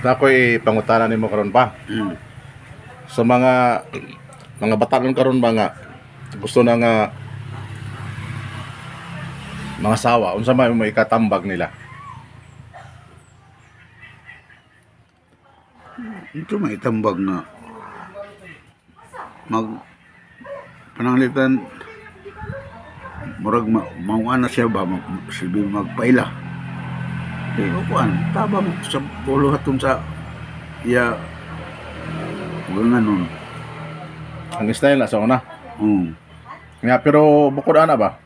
Nakoy pangutana nimo karon pa. Mm. Sa mga mga batanon karon ba nga gusto na nga mga sawa unsa may mo ikatambag nila. Ito may tambag na mag pananglitan murag ma mauana siya ba mag, silbi magpaila. Eh, kuan, tabang sa pulo hatun sa iya nga nun. Ang style na sa una. Mm. Nga pero bukod ana ba?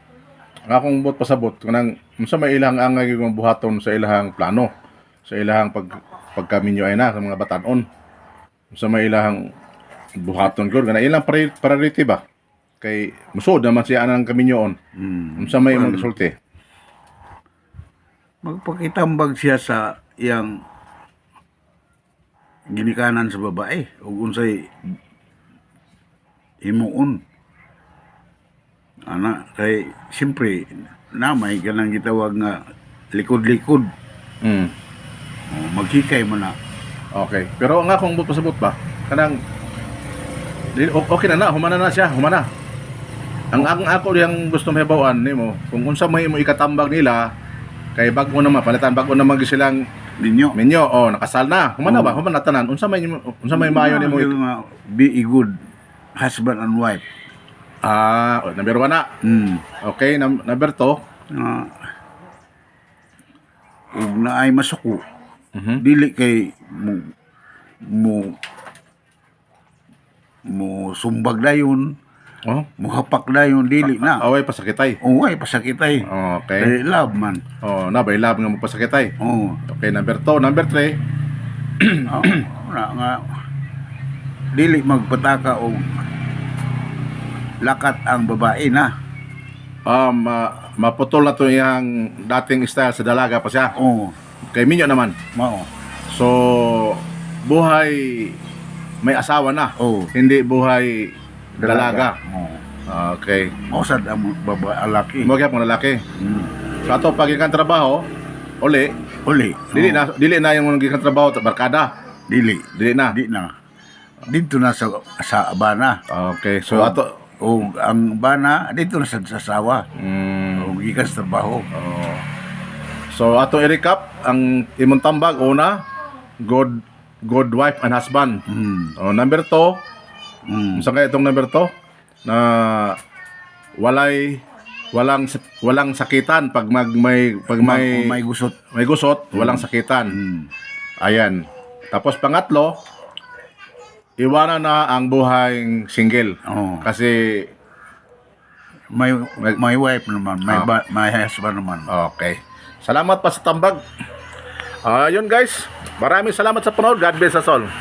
Nga akong buot pasabot kanang unsa may ilang angay yung buhaton sa ilahang plano sa ilahang pag pagkaminyo ay na sa mga batanon. Unsa may ilahang buhaton gud kana ilang pri- priority ba? Kay musod naman siya anang kaminyoon. Mm. Unsa may imong resulte? Magpakitambag siya sa iyang ginikanan sa babae ug unsay himuon ana kay siyempre namay kanang gitawag nga likod-likod Mm. o, maghikay mo na Okay. Pero nga kung pasabot ba kanang okay na na humana na siya, humana. Ang ang ako yang gusto mahibawan nimo kung unsa may mo ikatambag nila kay bag-o na mapalitan bag-o na mag silang ninyo Minyo, oh, nakasal na. Humana ba? Oo. Humana tanan. Unsa may unsa may maayo nimo? Be a good husband and wife Ah, oh, number one na. mm. Okay, num- number two. na ug naay masuko Mhm. dili kay mo mo mo sumbag dayon Oh, mo hapak dayon dili na away pasakitay. oh ay pasakitay Okay. kay love man Oh, na bay lab nga mo pasakitay. oh Okay, number two, number three. ah, na nga dili magpataka og lakat ang babae na Um, ma- maputol na to yung dating style sa dalaga pa siya. oh Kay Minyo naman. mao So, buhay may asawa na. oh Hindi buhay dalaga. oh Okay. mao sad ang babae alaki Mo mga lalaki. mm. Sa ato pagikan trabaho, uli, uli Dili oh, na dili na yung mga trabaho ta barkada. dili Dili na. di na dito na sa sa bana Okay, so Oh. ato o ang bana dito na sa sasawa mm, o gikan sa trabaho oh. So ato i-recap ang imong tambag una, good good wife and husband. mm. Oh, number 2, Mm. unsa kay itong number 2 na walay walang walang sakitan pag mag may pag may may gusot may gusot, walang sakitan. mm. Ayan. Tapos pangatlo, iwanan na ang buhay single. oh. Kasi may may wife naman may ba, may husband naman Okay. Salamat pa sa tambag. Ayun guys. Maraming salamat sa panood. God bless us all.